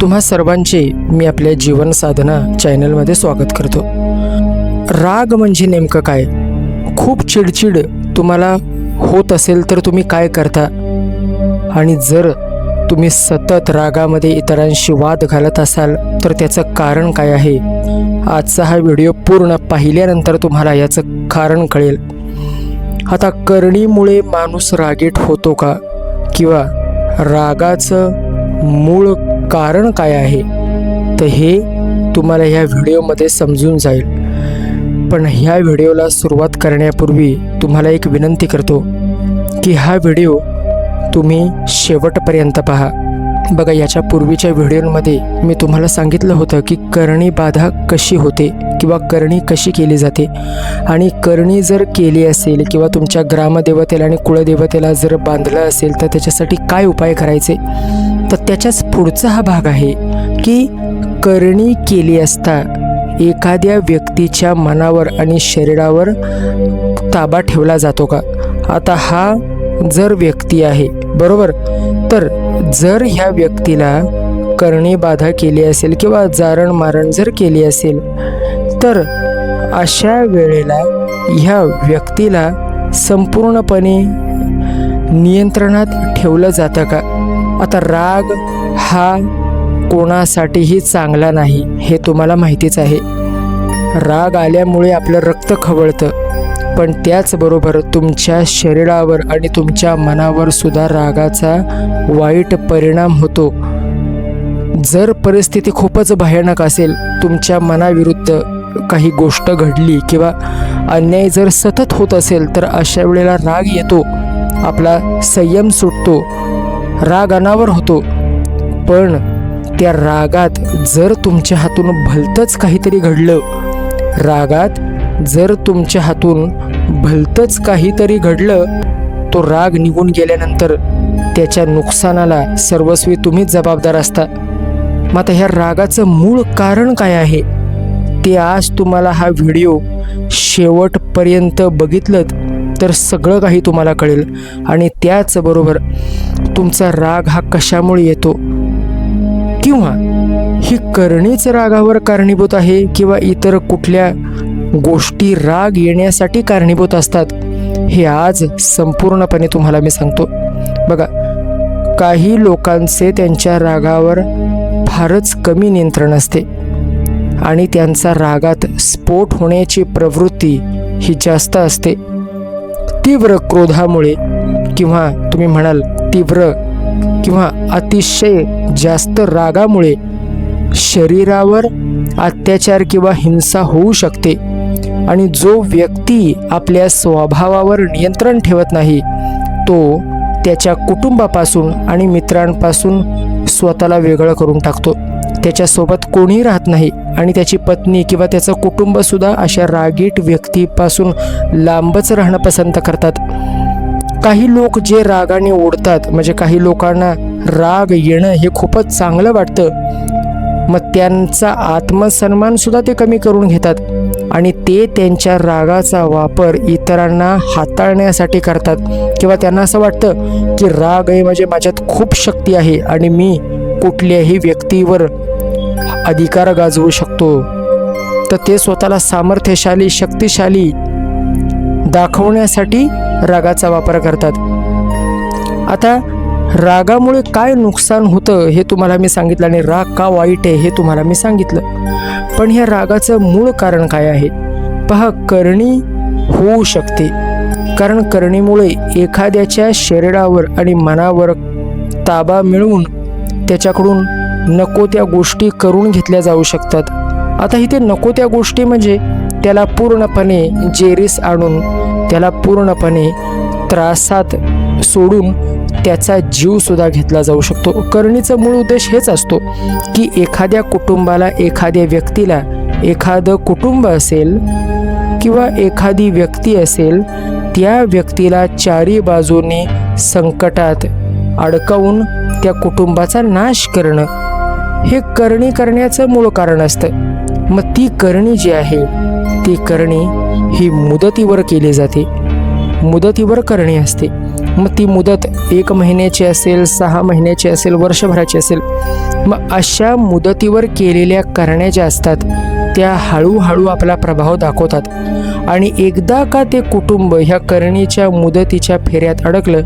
तुम्हा सर्वांचे मी आपल्या जीवन साधना चॅनलमध्ये स्वागत करतो. राग म्हणजे नेमकं काय? खूप चिडचिड तुम्हाला होत असेल तर तुम्ही काय करता? आणि जर तुम्ही सतत रागामध्ये इतरांशी वाद घालत असाल तर त्याचं कारण काय आहे? आजचा हा व्हिडिओ पूर्ण पाहिल्यानंतर तुम्हाला याचं कारण कळेल. आता करणीमुळे माणूस रागीट होतो का? किंवा रागाचं मूळ कारण काय आहे? तर हे तुम्हाला ह्या व्हिडिओमध्ये समजून जाईल. पण ह्या व्हिडिओला सुरुवात करण्यापूर्वी तुम्हाला एक विनंती करतो की हा व्हिडिओ तुम्ही शेवटपर्यंत पहा. बघा याच्या पूर्वीच्या व्हिडिओमध्ये मी तुम्हाला सांगितलं होतं की करणी बाधा कशी होते किंवा करणी कशी केली जाते. आणि करणी जर केली असेल किंवा तुमच्या ग्रामदेवतेला आणि कुळदेवतेला जर बांधलं असेल तर त्याच्यासाठी काय उपाय करायचे? तर त्याच्याच पुढचा हा भाग आहे की करणी केली असता एखाद्या व्यक्तीच्या मनावर आणि शरीरावर ताबा ठेवला जातो का? आता हा जर व्यक्ती आहे बरोबर? तर जर ह्या व्यक्तीला करणी बाधा केली असेल किंवा जारण मारण जर केली असेल तर अशा वेळेला ह्या व्यक्तीला संपूर्णपणे नियंत्रणात ठेवलं जातं का? आता राग हा कोणासाठीही चांगला नाही हे तुम्हाला माहितीच आहे. राग आल्यामुळे आपलं रक्त खवळतं पण त्याचबरोबर तुमच्या शरीरावर आणि तुमच्या मनावर सुद्धा रागाचा वाईट परिणाम होतो. जर परिस्थिती खूपच भयानक असेल तुमच्या मनाविरुद्ध काही गोष्ट घडली किंवा अन्याय जर सतत होत असेल तर अशा वेळेला राग येतो आपला संयम सुटतो राग अनावर होतो. पण त्या रागात जर तुमच्या हातून भलतंच काहीतरी घडलं रागात जर तुमच्या हातून भलतंच काहीतरी घडलं तो राग निघून गेल्यानंतर त्याच्या नुकसानाला सर्वस्वी तुम्हीच जबाबदार असता. मग आता ह्या रागाचं मूळ कारण काय आहे? ते आज तुम्हाला हा व्हिडिओ शेवटपर्यंत बघितलं तर सगळं काही तुम्हाला कळेल. आणि त्याचबरोबर तुमचा राग हा कशामुळे येतो? किंवा ही करणीच रागावर कारणीभूत आहे किंवा इतर कुठल्या गोष्टी राग येण्यासाठी कारणीभूत असतात हे आज संपूर्णपणे तुम्हाला मी सांगतो. बघा काही लोकांचे त्यांच्या रागावर फारच कमी नियंत्रण असते आणि त्यांचा रागात स्फोट होण्याची प्रवृत्ती ही जास्त असते. तीव्र क्रोधामुळे किंवा तुम्ही म्हणाल तीव्र किंवा अतिशय जास्त रागामुळे शरीरावर अत्याचार किंवा हिंसा होऊ शकते. आणि जो व्यक्ती आपल्या स्वभावावर नियंत्रण ठेवत नाही तो त्याच्या कुटुंबापासून आणि मित्रांपासून स्वतःला वेगळं करून टाकतो. त्याच्यासोबत कोणी राहत नाही आणि त्याची पत्नी किंवा त्याचं कुटुंबसुद्धा अशा रागीट व्यक्तीपासून लांबच राहणं पसंत करतात. काही लोक जे रागाने ओढतात म्हणजे काही लोकांना राग येणं हे खूपच चांगलं वाटतं. मग त्यांचा आत्मसन्मान सुद्धा ते कमी करून घेतात आणि ते त्यांच्या रागाचा वापर इतरांना हाताळण्यासाठी करतात. किंवा त्यांना असं वाटतं की राग आहे म्हणजे माझ्यात खूप शक्ती आहे आणि मी कुठल्याही व्यक्तीवर अधिकार गाजवू शकतो. तर ते स्वतःला सामर्थ्यशाली शक्तिशाली दाखवण्यासाठी रागाचा वापर करतात. आता रागामुळे काय नुकसान होतं हे तुम्हाला मी सांगितलं आणि राग का वाईट आहे हे तुम्हाला मी सांगितलं. पण ह्या रागाचं मूळ कारण काय आहे? पहा करणी होऊ शकते. कारण करणीमुळे एखाद्याच्या शरीरावर आणि मनावर ताबा मिळवून त्याच्याकडून नको त्या गोष्टी करून घेतल्या जाऊ शकतात. आता इथे नको त्या गोष्टी म्हणजे त्याला पूर्णपणे जेरीस आणून त्याला पूर्णपणे त्रासात सोडून त्याचा जीवसुद्धा घेतला जाऊ शकतो. करणीचा मूळ उद्देश हेच असतो की एखाद्या कुटुंबाला एखाद्या व्यक्तीला एखादं कुटुंब असेल किंवा एखादी व्यक्ती असेल त्या व्यक्तीला चारी बाजूने संकटात अडकवून त्या कुटुंबाचा नाश करणं हे करणी करण्याचं मूळ कारण असतं. मग ती करणी जी आहे ती करणी ही मुदतीवर केली जाते. मुदतीवर करणी असते. मग ती मुदत एक महिन्याची असेल सहा महिन्याची असेल वर्षभराची असेल मग अशा मुदतीवर केलेल्या करण्या ज्या असतात त्या हळूहळू आपला प्रभाव दाखवतात. आणि एकदा का ते कुटुंब ह्या करणीच्या मुदतीच्या फेऱ्यात अडकलं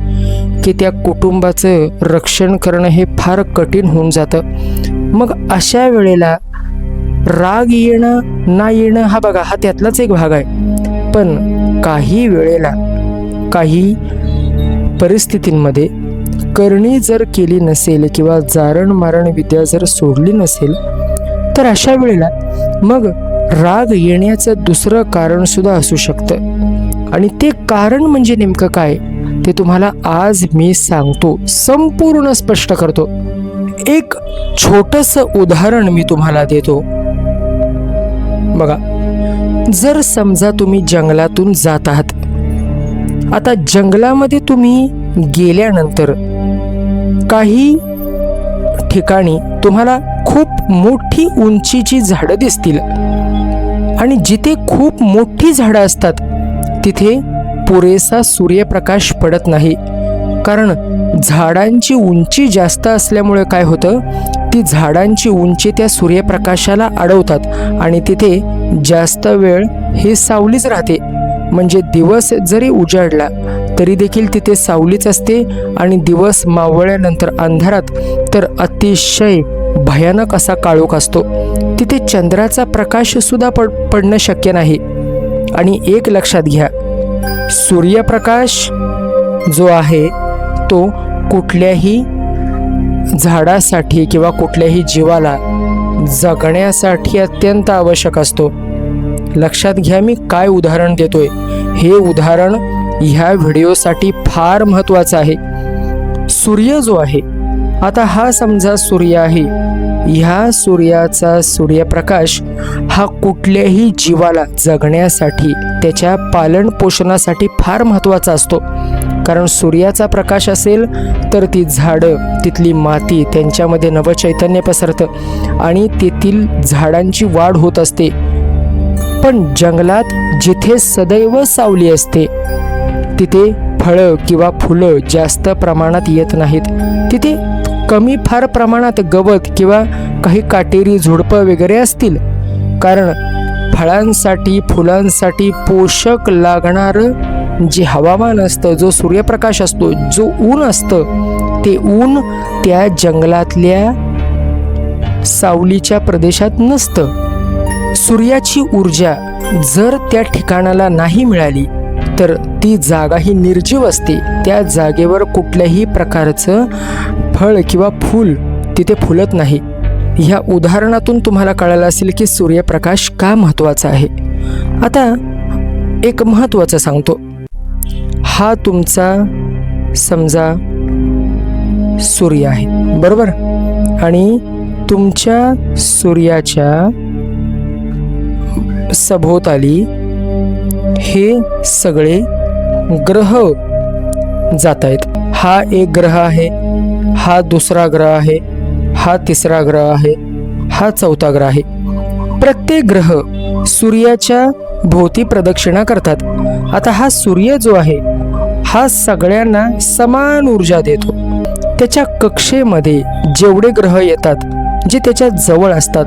की त्या कुटुंबाचं रक्षण करणं हे फार कठीण होऊन जातं. मग अशा वेळेला राग येणं ना येणं हा बघा हा त्यातलाच एक भाग आहे. पण काही वेळेला काही परिस्थितींमध्ये करणी जर केली नसेल किंवा जारण मारण विद्या जर सोडली नसेल तर अशा वेळेला मग राग येण्याचं दुसरं कारण सुद्धा असू शकतं. आणि ते कारण म्हणजे नेमकं काय ते तुम्हाला आज मी सांगतो संपूर्ण स्पष्ट करतो. एक छोटस उदाहरण मी तुम्हाला देतो. बघा जर समजा तुम्ही जंगलातून जात आहात आता जंगलामध्ये तुम्ही गेल्यानंतर काही ठिकाणी तुम्हाला खूप मोठी उंचीची झाडं दिसतील. आणि जिथे खूप मोठी झाडं असतात तिथे पुरेसा सूर्यप्रकाश पडत नाही. कारण झाडांची उंची जास्त असल्यामुळे काय होतं? ती झाडांची उंची त्या सूर्यप्रकाशाला अडवतात आणि तिथे जास्त वेळ ही सावलीच राहते. म्हणजे दिवस जरी उजाडला तरी देखील तिथे सावलीच असते आणि दिवस मावळल्यानंतर अंधारात तर अतिशय भयानक असा काळोख असतो. तिथे चंद्राचा प्रकाश सुद्धा पड पडणं शक्य नाही. आणि एक लक्षात घ्या सूर्यप्रकाश जो आहे तो कुठल्याही झाडासाठी किंवा कुठल्याही जीवाला जगण्यासाठी अत्यंत आवश्यक असतो. लक्षात घ्या मी काय उदाहरण देतोय. हे उदाहरण ह्या व्हिडिओसाठी फार महत्त्वाचं आहे. सूर्य जो आहे आता हा समजा सूर्य आहे. ह्या सूर्याचा सूर्यप्रकाश हा कुठल्याही जीवाला जगण्यासाठी त्याच्या पालन पोषणासाठी फार महत्त्वाचा असतो. कारण सूर्याचा प्रकाश असेल तर ती झाडं तिथली माती त्यांच्यामध्ये नवचैतन्य पसरतं आणि तेथील झाडांची वाढ होत असते. पण जंगलात जिथे सदैव सावली असते तिथे फळं किंवा फुलं जास्त प्रमाणात येत नाहीत. तिथे कमी फार प्रमाणात गवत किंवा काही काटेरी झुडपं वगैरे असतील. कारण फळांसाठी फुलांसाठी पोषक लागणारं जे हवामान असतं जो सूर्यप्रकाश असतो जो ऊन असतं ते ऊन त्या जंगलातल्या सावलीच्या प्रदेशात नसतं. सूर्याची ऊर्जा जर त्या ठिकाणाला नाही मिळाली तर ती जागा ही निर्जीव असते. त्या जागेवर कुठल्याही प्रकारचं फळ किंवा फूल तिथे फुलत नाही. ह्या उदाहरणातून तुम्हाला कळालं असेल की सूर्यप्रकाश का महत्त्वाचा आहे. आता एक महत्त्वाचं सांगतो. हा तुमचा समजा सूर्य आहे. बरोबर? आणि तुमच्या सूर्याच्या सभोवताली हे सगळे ग्रह जात आहेत. हा एक ग्रह आहे हा दुसरा ग्रह आहे हा तिसरा ग्रह आहे हा चौथा ग्रह आहे. प्रत्येक ग्रह सूर्याच्या भोवती प्रदक्षिणा करतात. आता हा सूर्य जो आहे हा सगळ्यांना समान ऊर्जा देतो. त्याच्या कक्षेमध्ये जेवढे ग्रह येतात जे त्याच्याजवळ असतात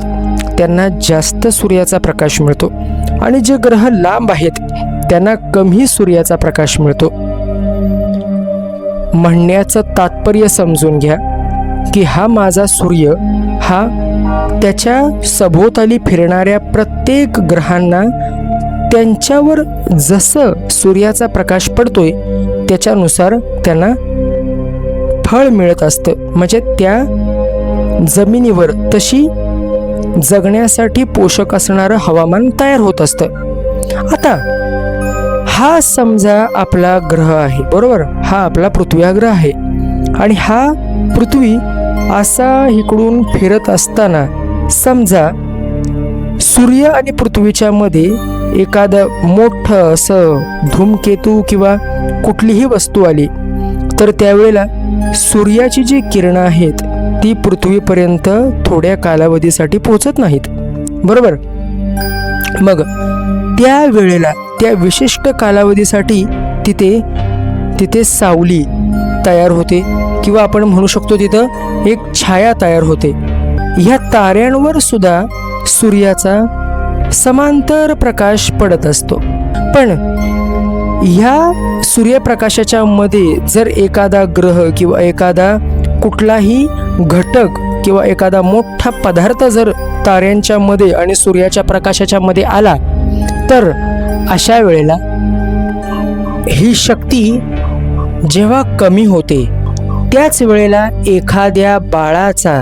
त्यांना जास्त सूर्याचा प्रकाश मिळतो. आणि जे ग्रह लांब आहेत त्यांना कमी सूर्याचा प्रकाश मिळतो. म्हणण्याचं तात्पर्य समजून घ्या की हा माझा सूर्य हा त्याच्या सभोवताली फिरणाऱ्या प्रत्येक ग्रहांना त्यांच्यावर जसं सूर्याचा प्रकाश पडतोय त्याच्यानुसार त्यांना फळ मिळत असतं. म्हणजे त्या जमिनीवर तशी जगण्यासाठी पोषक असणारं हवामान तयार होत असतं. आता हा समजा आपला ग्रह आहे बरोबर? हा आपला पृथ्वी ग्रह आहे. आणि हा पृथ्वी असा इकडून फिरत असताना समजा सूर्य आणि पृथ्वीच्या मध्ये एखादं मोठं असं धूमकेतू किंवा कुठलीही वस्तू आली तर त्यावेळेला सूर्याची जी किरणं आहेत ती पृथ्वीपर्यंत थोड्या कालावधीसाठी पोहोचत नाहीत. बरोबर? मग त्या वेळेला त्या विशिष्ट कालावधीसाठी तिथे तिथे सावली तयार होते किंवा आपण म्हणू शकतो तिथं एक छाया तयार होते. ह्या ताऱ्यांवर सुद्धा सूर्याचा समांतर प्रकाश पडत असतो. पण ह्या सूर्यप्रकाशाच्या मध्ये जर एखादा ग्रह किंवा एखादा कुठलाही घटक किंवा एखादा मोठा पदार्थ जर ताऱ्यांच्या मध्ये आणि सूर्याच्या प्रकाशाच्या मध्ये आला तर अशा वेळेला ही शक्ती जेव्हा कमी होते त्याच वेळेला एखाद्या बाळाचा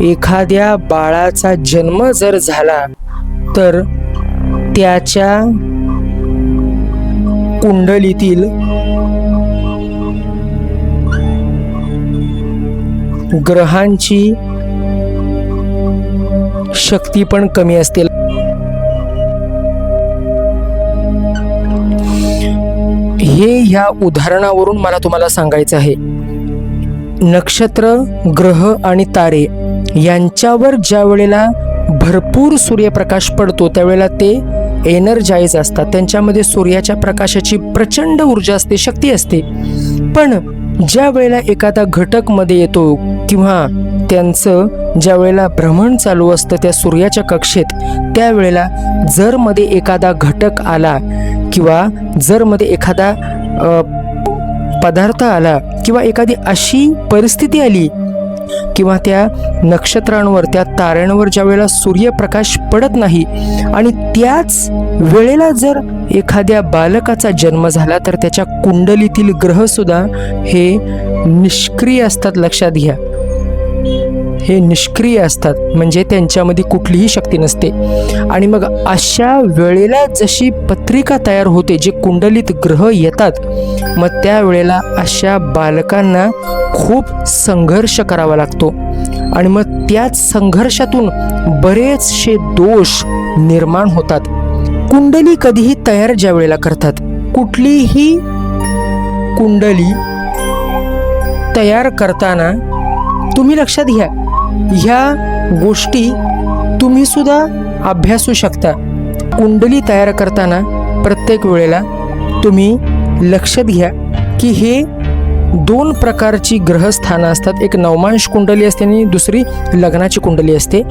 एखाद्या बाळाचा जन्म जर झाला तर त्याच्या कुंडलीतील ग्रहांची शक्ती पण कमी असते. हे ह्या उदाहरणावरून मला तुम्हाला सांगायचं आहे. नक्षत्र ग्रह आणि तारे यांच्यावर ज्या वेळेला भरपूर सूर्यप्रकाश पडतो त्यावेळेला ते एनर्जाईज असतात. त्यांच्यामध्ये सूर्याच्या प्रकाशाची प्रचंड ऊर्जा असते शक्ती असते. पण ज्या वेळेला एखादा घटकमध्ये येतो किंवा त्यांचं ज्या वेळेला भ्रमण चालू असतं त्या सूर्याच्या कक्षेत त्यावेळेला जर मध्ये एखादा घटक आला किंवा जर मध्ये एखादा पदार्थ आला किंवा एखादी अशी परिस्थिती आली किंवा त्या नक्षत्रांवर त्या ताऱ्यांवर ज्या वेळेला सूर्यप्रकाश पडत नाही आणि त्याच वेळेला जर एखाद्या बालकाचा जन्म झाला तर त्याच्या कुंडलीतील ग्रहसुद्धा हे निष्क्रिय असतात. लक्षात घ्या. हे निष्क्रिय असतात. म्हणजे त्यांच्यामध्ये कुठलीही शक्ती नसते. आणि मग अशा वेळेला जशी पत्रिका तयार होते जे कुंडलीत ग्रह येतात मग त्यावेळेला अशा बालकांना खूप संघर्ष करावा लागतो. आणि मग त्याच संघर्षातून बरेचसे दोष निर्माण होतात. कुंडली कधीही तयार ज्या वेळेला करतात कुठलीही कुंडली तयार करताना तुम्ही लक्षात घ्या ह्या गोष्टी तुम्ही सुद्धा अभ्यासू शकता. कुंडली तयार करताना प्रत्येक वेळेला तुम्ही लक्षात घ्या की हे दोन प्रकारची ग्रहस्थानं असतात. एक नवमांश कुंडली असते आणि दुसरी लग्नाची कुंडली असते.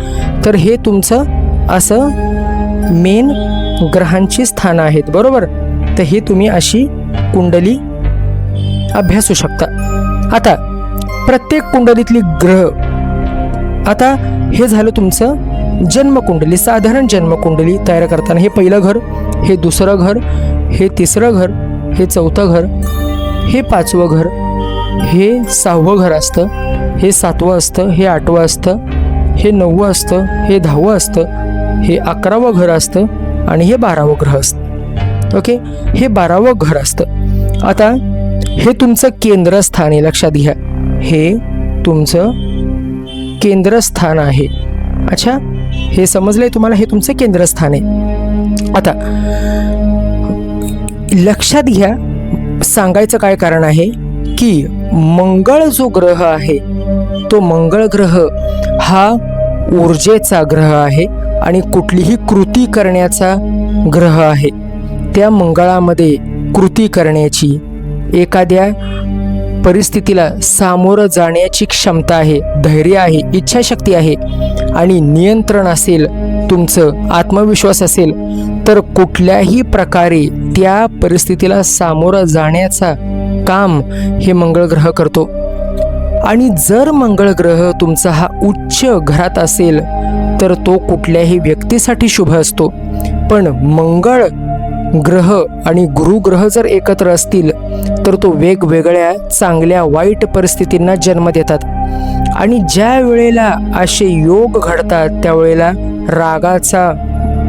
तर हे तुमचं असं मेन ग्रहांची स्थानं आहेत. बरोबर? तर हे तुम्ही अशी कुंडली अभ्यासू शकता. आता प्रत्येक कुंडलीतली ग्रह आता हे झालं तुमचं जन्मकुंडली साधारण जन्मकुंडली तयार करताना. हे पहिलं घर हे दुसरं घर हे तिसरं घर हे चौथं घर हे पाचवं घर हे सहावं घर असतं हे सातवं असतं हे आठवं असतं हे नववं असतं हे दहावं असतं हे अकरावं घर असतं आणि हे बारावं ग्रह असतं. ओके? हे बारावं घर असतं. आता हे तुमचं केंद्रस्थान आहे लक्षात घ्या. हे तुमचं केंद्रस्थान आहे. अच्छा हे समजलंय तुम्हाला? हे तुमचं केंद्रस्थान आहे. आता लक्षात घ्या सांगायचं काय कारण आहे की मंगळ जो ग्रह आहे तो मंगळ ग्रह हा ऊर्जेचा ग्रह आहे आणि कुठलीही कृती करण्याचा ग्रह आहे. त्या मंगळामध्ये कृती करण्याची एखाद्या परिस्थितीला सामोरं जाण्याची क्षमता आहे धैर्य आहे इच्छाशक्ती आहे आणि नियंत्रण असेल तुमचं आत्मविश्वास असेल तर कुठल्याही प्रकारे त्या परिस्थितीला सामोरं जाण्याचा काम हे मंगळ ग्रह करतो. आणि जर मंगळ ग्रह तुमचा हा उच्च घरात असेल तर तो कुठल्याही व्यक्तीसाठी शुभ असतो. पण मंगळ ग्रह आणि गुरुग्रह जर एकत्र असतील तर तो वेगवेगळ्या चांगल्या वाईट परिस्थितींना जन्म देतात. आणि ज्या वेळेला असे योग घडतात त्यावेळेला रागाचा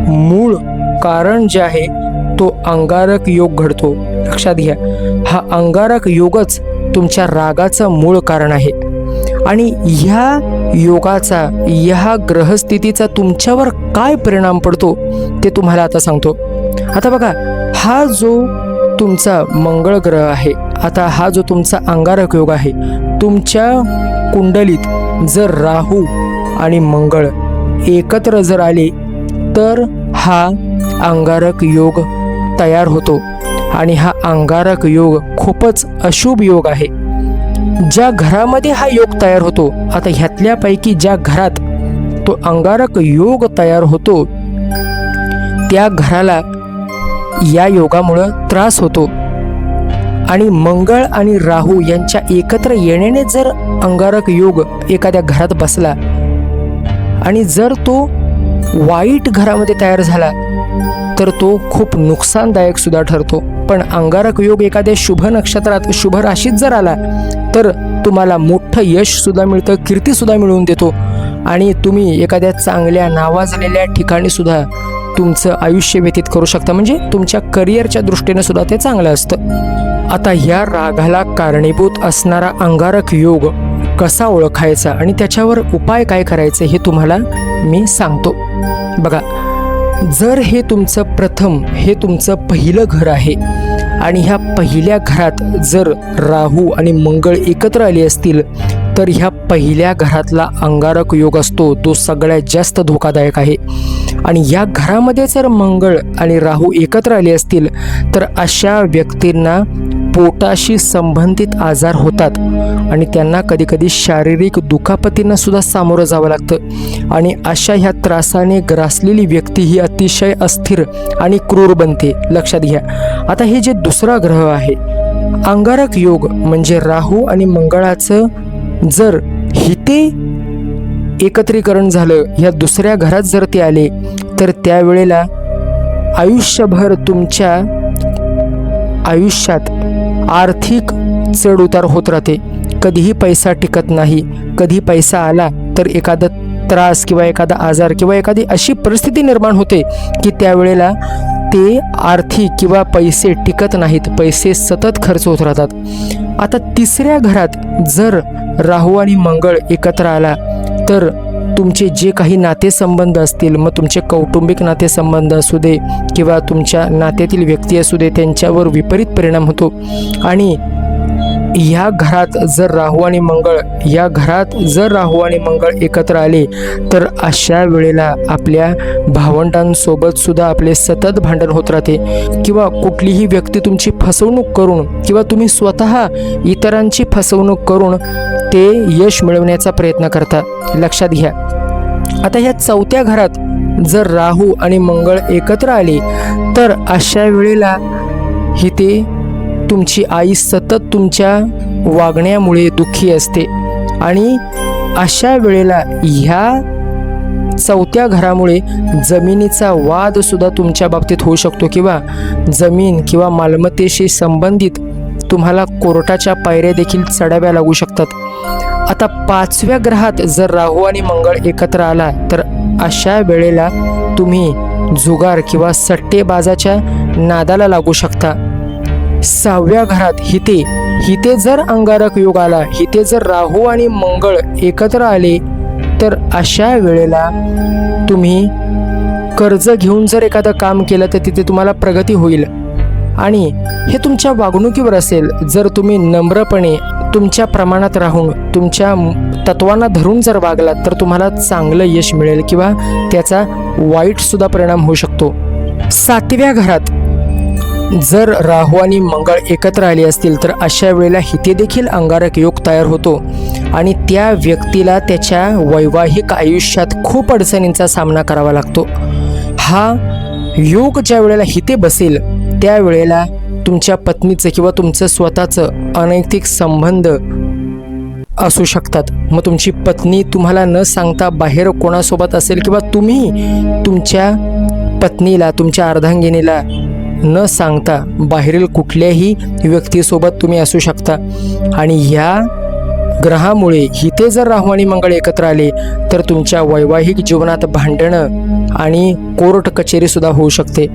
मूळ कारण जे आहे तो अंगारक योग घडतो. लक्षात घ्या हा अंगारक योगच तुमच्या रागाचं मूळ कारण आहे. आणि ह्या योगाचा ह्या ग्रहस्थितीचा तुमच्यावर काय परिणाम पडतो ते तुम्हाला आता सांगतो. आता बघा हा जो तुमचा मंगळ ग्रह आहे आता हा जो तुमचा अंगारक योग आहे तुमच्या कुंडलीत जर राहू आणि मंगळ एकत्र जर आले तर हा अंगारक योग तयार होतो. आणि हा अंगारक योग खूपच अशुभ योग आहे. ज्या घरामध्ये हा योग तयार होतो आता ह्यातल्यापैकी ज्या घरात तो अंगारक योग तयार होतो त्या घराला या योगामुळं त्रास होतो. आणि मंगळ आणि राहू यांच्या एकत्र येण्याने जर अंगारक योग एखाद्या घरात बसला आणि जर तो वाईट घरामध्ये तयार झाला तर तो खूप नुकसानदायक सुद्धा ठरतो. पण अंगारक योग एखाद्या शुभ नक्षत्रात शुभ राशीत जर आला तर तुम्हाला मोठं यश सुद्धा मिळतं कीर्ती सुद्धा मिळवून देतो. आणि तुम्ही एखाद्या चांगल्या नावाजलेल्या ठिकाणी सुद्धा तुमचं आयुष्य व्यतीत करू शकता. म्हणजे तुमच्या करिअरच्या दृष्टीने सुद्धा ते चांगलं असतं. आता या रागाला कारणीभूत असणारा अंगारक योग कसा ओळखायचा आणि त्याच्यावर उपाय काय करायचे हे तुम्हाला मी सांगतो. बघा जर हे तुमचं प्रथम हे तुमचं पहिलं घर आहे आणि ह्या पहिल्या घरात जर राहू आणि मंगळ एकत्र आले असतील तर ह्या पहिल्या घरातला अंगारक योग असतो तो सगळ्यात जास्त धोकादायक आहे. आणि या घरामध्ये जर मंगळ आणि राहू एकत्र आले असतील तर अशा व्यक्तींना पोटाशी संबंधित आजार होतात आणि त्यांना कधीकधी शारीरिक दुखापतींना सुद्धा सामोरं जावं लागतं. आणि अशा ह्या त्रासाने ग्रासलेली व्यक्ती ही अतिशय अस्थिर आणि क्रूर बनते. लक्षात घ्या. आता हे जे दुसरा ग्रह आहे अंगारक योग म्हणजे राहू आणि मंगळाचं जर हिते एकत्रीकरण झालं ह्या दुसऱ्या घरात जर ते आले तर त्यावेळेला आयुष्यभर तुमच्या आयुष्यात आर्थिक चढउतार होत राहते. कधीही पैसा टिकत नाही कधी पैसा आला तर एखादा त्रास किंवा एखादा आजार किंवा एखादी अशी परिस्थिती निर्माण होते की त्यावेळेला ते आर्थिक किंवा पैसे टिकत नाहीत पैसे सतत खर्च होत राहतात. आता तिसऱ्या घरात जर राहू आणि मंगळ एकत्र आला तर तुमचे जे काही नातेसंबंध असतील मग तुमचे कौटुंबिक नातेसंबंध असू दे किंवा तुमच्या नात्यातील व्यक्ती असू दे त्यांच्यावर विपरीत परिणाम होतो. आणि या घरात जर राहू आणि मंगळ या घरात जर राहू आणि मंगळ एकत्र आले तर अशा वेळेला आपल्या भावंडांसोबत सुद्धा आपले सतत भांडण होत राहते. किंवा कुठलीही व्यक्ती तुमची फसवणूक करून किंवा तुम्ही स्वतः इतरांची फसवणूक करून ते यश मिळवण्याचा प्रयत्न करता. लक्षात घ्या. आता ह्या चौथ्या घरात जर राहू आणि मंगळ एकत्र आले तर अशा वेळेला ही ते तुमची आई सतत तुमच्या वागण्यामुळे दुःखी असते. आणि अशा वेळेला ह्या चौथ्या घरामुळे जमिनीचा वादसुद्धा तुमच्या बाबतीत होऊ शकतो किंवा जमीन किंवा मालमत्तेशी संबंधित तुम्हाला कोर्टाच्या पायऱ्या देखील चढाव्या लागू शकतात. आता पाचव्या ग्रहात जर राहू आणि मंगळ एकत्र आला तर अशा वेळेला तुम्ही जुगार किंवा सट्टेबाजाच्या नादाला लागू शकता. सहाव्या घरात हिते. हिते जर अंगारक योग आला हिते जर राहू आणि मंगळ एकत्र आले तर अशा वेळेला तुम्ही कर्ज घेऊन जर एखादं काम केलं तर तिथे तुम्हाला प्रगती होईल. आणि हे तुमच्या वागणुकीवर असेल. जर तुम्ही नम्रपणे तुमच्या प्रमाणात राहून तुमच्या तत्वांना धरून जर वागलात तर तुम्हाला चांगलं यश मिळेल किंवा त्याचा वाईटसुद्धा परिणाम होऊ शकतो. सातव्या घरात जर राहू आणि मंगळ एकत्र आले असतील तर अशा वेळेला हिते देखील अंगारक योग तयार होतो. आणि त्या व्यक्तीला त्याच्या वैवाहिक आयुष्यात खूप अडचणींचा सामना करावा लागतो. हा योग ज्या वेळेला हिते बसेल त्यावेळेला तुमच्या पत्नीचं किंवा तुमचं स्वतःचं अनैतिक संबंध असू शकतात. मग तुमची पत्नी तुम्हाला न सांगता बाहेर कोणासोबत असेल किंवा तुम्ही तुमच्या पत्नीला तुमच्या अर्धांगिनीला न सांगता बाहेरील कुठल्याही व्यक्तीसोबत तुम्ही असू शकता. आणि ह्या ग्रहामुळे इथे जर राहू आणि मंगळ एकत्र आले तर तुमच्या वैवाहिक जीवनात भांडणं आणि कोर्ट कचेरी सुद्धा होऊ शकते.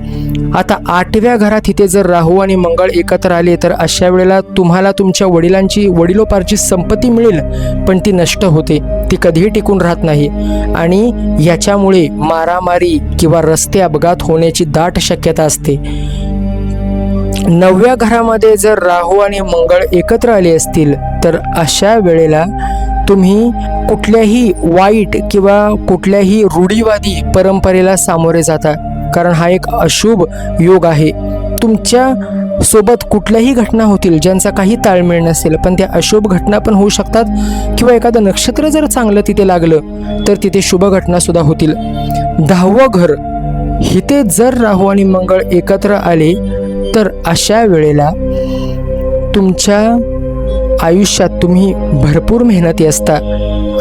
आता आठव्या घरात इथे जर राहू आणि मंगळ एकत्र आले तर अशा वेळेला तुम्हाला तुमच्या वडिलांची वडिलोपारची संपत्ती मिळेल पण ती नष्ट होते. ती कधीही टिकून राहत नाही. आणि याच्यामुळे मारामारी किंवा रस्ते अपघात होण्याची दाट शक्यता असते. नवव्या घरामध्ये जर राहू आणि मंगळ एकत्र आले असतील तर अशा वेळेला तुम्ही कुठल्याही वाईट किंवा कुठल्याही रूढीवादी परंपरेला सामोरे जाता. कारण हा एक अशुभ योग आहे. तुमच्यासोबत कुठल्याही घटना होतील ज्यांचा काही ताळमेळ नसेल पण त्या अशुभ घटना पण होऊ शकतात किंवा एखादं नक्षत्र जर चांगलं तिथे लागलं तर तिथे शुभ घटनासुद्धा होतील. दहावं घर. इथे जर राहू आणि मंगळ एकत्र आले तर अशा वेळेला तुमच्या आयुष्यात तुम्ही भरपूर मेहनती असता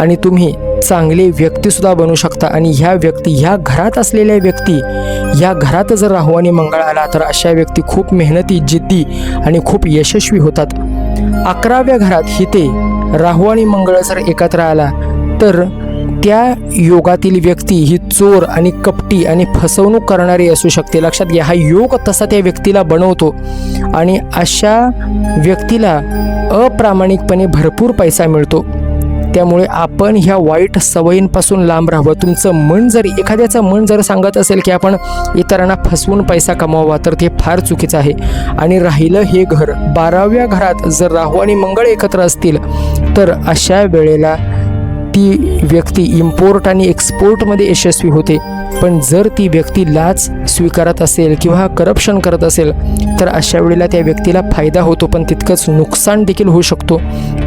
आणि तुम्ही चांगले व्यक्तीसुद्धा बनू शकता. आणि ह्या व्यक्ती ह्या घरात असलेल्या व्यक्ती या घरात जर राहू आणि मंगळ आला तर अशा व्यक्ती खूप मेहनती जिद्दी आणि खूप यशस्वी होतात. अकराव्या घरात हिते राहू आणि मंगळ जर एकत्र आला तर त्या योगातील व्यक्ती ही चोर आणि कपटी आणि फसवणूक करणारी असू शकते. लक्षात घ्या हा योग तसा त्या व्यक्तीला बनवतो आणि अशा व्यक्तीला अप्रामाणिकपणे भरपूर पैसा मिळतो. त्यामुळे आपण ह्या वाईट सवयींपासून लांब राहावं. तुमचं मन जर एखाद्याचं मन जर सांगत असेल की आपण इतरांना फसवून पैसा कमावा तर ते फार चुकीचं आहे. आणि राहिलं हे घर बाराव्या घरात जर राहू आणि मंगळ एकत्र असतील तर अशा वेळेला ती व्यक्ती इम्पोर्ट आणि एक्सपोर्टमध्ये यशस्वी होते. पण जर ती व्यक्ती लाच स्वीकारत असेल किंवा करप्शन करत असेल तर अशा वेळेला त्या व्यक्तीला फायदा होतो पण तितकंच नुकसान देखील होऊ शकतो.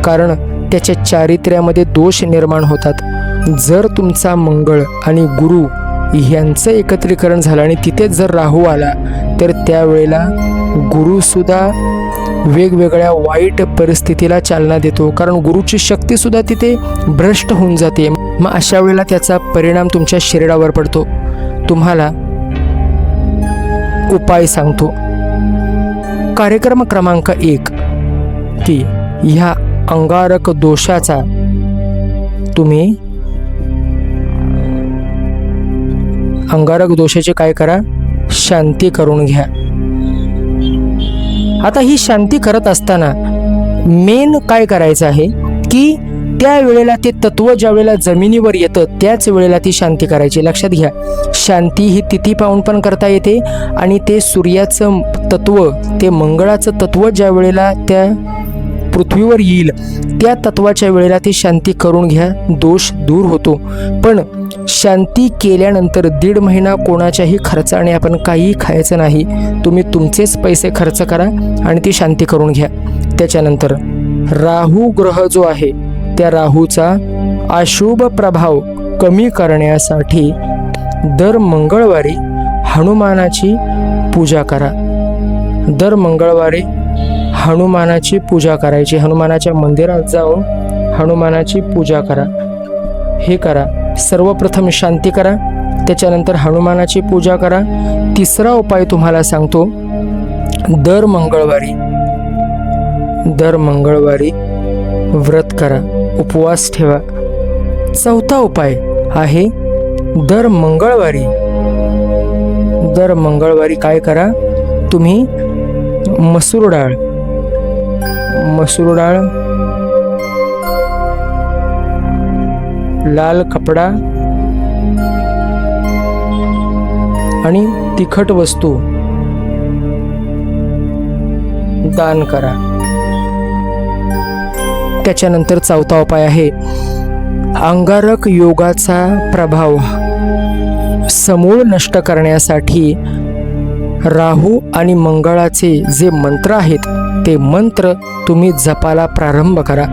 कारण त्याच्या चारित्र्यामध्ये दोष निर्माण होतात. जर तुमचा मंगळ आणि गुरु ह्यांचं एकत्रीकरण झालं आणि तिथेच जर राहू आला तर त्यावेळेला गुरुसुद्धा वेगवेगळ्या वाईट परिस्थितीला चालना देतो. कारण गुरुची शक्तीसुद्धा तिथे भ्रष्ट होऊन जाते. मग अशा वेळेला त्याचा परिणाम तुमच्या शरीरावर पडतो. तुम्हाला उपाय सांगतो. कार्यक्रम क्रमांक एक. की ह्या अंगारक दोषाचा तुम्ही अंगारक दोषाचे काय करा? शांती करून घ्या. आता ही शांती करत असताना मेन काय करायचं आहे? की त्या वेळेला ते तत्व ज्या वेळेला जमिनीवर येतं त्याच वेळेला ती शांती करायची. लक्षात घ्या शांती ही तिथी पाहून पण करता येते आणि ते सूर्याचं तत्व ते मंगळाचं तत्व ज्या वेळेला त्या पृथ्वीवर येईल. त्या तत्वाच्या वेळेला ती शांती करून घ्या दोष दूर होतो. पण शांती केल्यानंतर दीड महिना कोणाच्याही खर्चाने आपण काहीही खायचं नाही. तुम्ही तुमचेच पैसे खर्च करा आणि ती शांती करून घ्या. त्याच्यानंतर राहू ग्रह जो आहे त्या राहूचा अशुभ प्रभाव कमी करण्यासाठी दर मंगळवारी हनुमानाची पूजा करा. दर मंगळवारी हनुमानाची पूजा करायची. हनुमानाच्या मंदिरात जाऊन हनुमानाची पूजा करा. हे करा. सर्वप्रथम शांती करा. त्याच्यानंतर हनुमानाची पूजा करा. तिसरा उपाय तुम्हाला सांगतो. दर मंगळवारी दर मंगळवारी व्रत करा. उपवास ठेवा. चौथा उपाय आहे दर मंगळवारी. दर मंगळवारी काय करा? तुम्ही मसूर डाळ मसूर डाळ लाल कपडा आणि तिखट वस्तू. दान करा. त्याच्यानंतर चौथा उपाय आहे अंगारक योगाचा प्रभाव. समूळ नष्ट करण्यासाठी राहू आणि मंगळाचे जे मंत्र आहेत ते मंत्र तुम्ही जपाला प्रारंभ करा.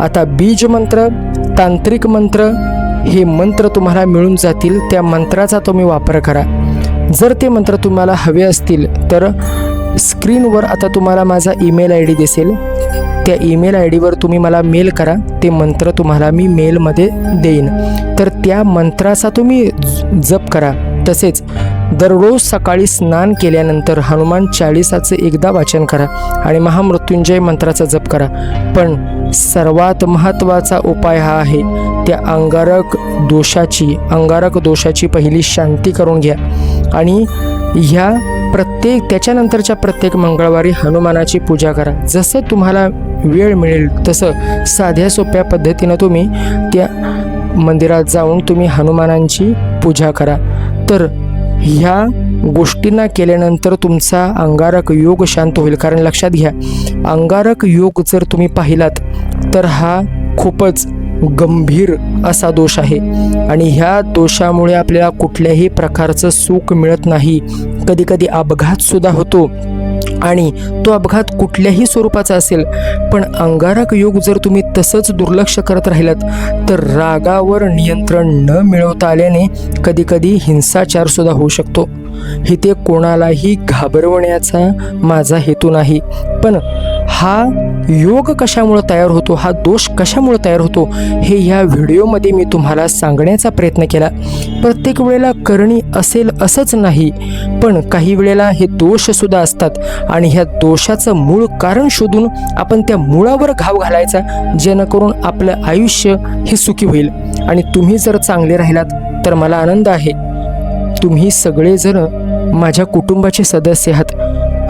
आता बीज मंत्र तांत्रिक मंत्र हे मंत्र तुम्हाला मिळून जातील त्या मंत्राचा तुम्ही वापर करा. जर ते मंत्र तुम्हाला हवे असतील तर स्क्रीनवर आता तुम्हाला माझा ईमेल आय डी दिसेल. त्या ईमेल आय डीवर तुम्ही मला मेल करा ते मंत्र तुम्हाला मी मेलमध्ये देईन. तर त्या मंत्राचा तुम्ही ज- जप करा. तसेच दररोज सकाळी स्नान केल्यानंतर हनुमान चाळीसाचे एकदा वाचन करा आणि महामृत्युंजय मंत्राचा जप करा. पण सर्वात महत्त्वाचा उपाय हा आहे त्या अंगारक दोषाची अंगारक दोषाची पहिली शांती करून घ्या. आणि ह्या प्रत्येक त्याच्यानंतरच्या प्रत्येक मंगळवारी हनुमानाची पूजा करा. जसं तुम्हाला वेळ मिळेल तसं साध्या सोप्या पद्धतीनं तुम्ही त्या मंदिरात जाऊन तुम्ही हनुमानांची पूजा करा. तर ह्या गोष्टींना केल्यानंतर तुमचा अंगारक योग शांत होईल. कारण लक्षात घ्या अंगारक योग जर तुम्ही पाहिलात तर हा खूपच गंभीर असा दोष आहे. आणि ह्या दोषामुळे आपल्याला कुठल्याही प्रकारचं सुख मिळत नाही. कधीकधी अपघातसुद्धा होतो. आणि तो अपघात कुठल्याही स्वरूपाचा असेल पण अंगारक योग जर तुम्ही तसंच दुर्लक्ष करत राहिलात तर रागावर नियंत्रण न मिळवता आल्याने कधीकधी हिंसाचारसुद्धा होऊ शकतो. इथे कोणालाही घाबरवण्याचा माझा हेतू नाही. पण हा योग कशामुळं तयार होतो हा दोष कशामुळं तयार होतो हे ह्या व्हिडिओमध्ये मी तुम्हाला सांगण्याचा प्रयत्न केला. प्रत्येक वेळेला करणी असेल असंच नाही पण काही वेळेला हे दोषसुद्धा असतात आणि ह्या दोषाचं मूळ कारण शोधून आपण त्या मुळावर घाव घालायचा जेणेकरून आपलं आयुष्य हे सुखी होईल. आणि तुम्ही जर चांगले राहिलात तर मला आनंद आहे. तुम्ही सगळेजण माझ्या कुटुंबाचे सदस्य आहात.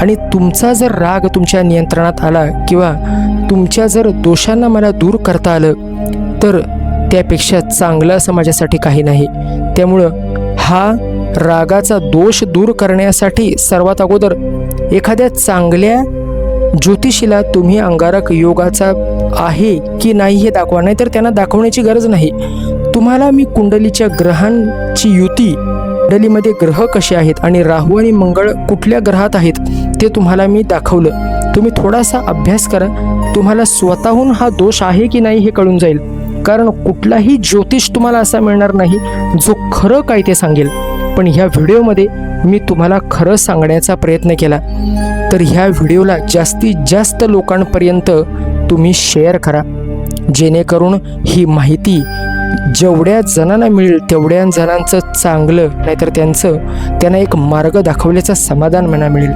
आणि तुमचा जर राग तुमच्या नियंत्रणात आला किंवा तुमच्या जर दोषांना मला दूर करता आलं तर त्यापेक्षा चांगलं असं माझ्यासाठी काही नाही. त्यामुळं हा रागाचा दोष दूर करण्यासाठी सर्वात अगोदर एखाद्या चांगल्या ज्योतिषीला तुम्ही अंगारक योगाचा आहे की नाही हे दाखवा नाही तर त्यांना दाखवण्याची गरज नाही. तुम्हाला मी कुंडलीच्या ग्रहांची युती कुंडलीमध्ये ग्रह कसे आहेत आणि राहू आणि मंगळ कुठल्या ग्रहात आहेत ते तुम्हाला मी दाखवलं. तुम्ही थोडासा अभ्यास करा. तुम्हाला स्वतःहून हा दोष आहे की नाही हे कळून जाईल. कारण कुठलाही ज्योतिष तुम्हाला असा मिळणार नाही जो खरं काय ते सांगेल. पण ह्या व्हिडिओमध्ये मी तुम्हाला खरं सांगण्याचा प्रयत्न केला. तर ह्या व्हिडिओला जास्तीत जास्त लोकांपर्यंत तुम्ही शेअर करा. जेणेकरून ही माहिती जेवढ्या जणांना मिळेल तेवढ्या जणांचं चांगलं नाहीतर त्यांचं त्यांना एक मार्ग दाखवल्याचं समाधान म्हणा मिळेल.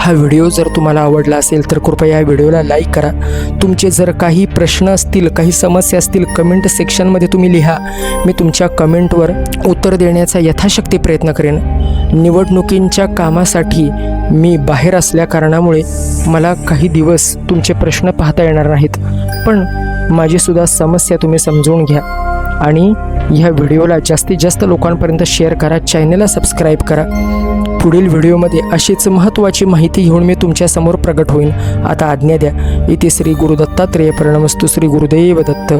हा व्हिडिओ जर तुम्हाला आवडला असेल तर कृपया या व्हिडिओला लाईक करा. तुमचे जर काही प्रश्न असतील काही समस्या असतील कमेंट सेक्शनमध्ये तुम्ही लिहा. मी तुमच्या कमेंटवर उत्तर देण्याचा यथाशक्ती प्रयत्न करेन. निवडणुकींच्या कामासाठी मी बाहेर असल्या कारणामुळे मला काही दिवस तुमचे प्रश्न पाहता येणार नाहीत. पण माझीसुद्धा समस्या तुम्ही समजून घ्या. आणि ह्या व्हिडिओला जास्तीत जास्त लोकांपर्यंत शेअर करा चॅनलला सबस्क्राईब करा. पुढील व्हिडिओमध्ये अशीच महत्त्वाची माहिती घेऊन मी तुमच्यासमोर प्रगट होईन. आता आज्ञा द्या. इथे श्री गुरु दत्तात्रेय श्री गुरुदेव दत्त.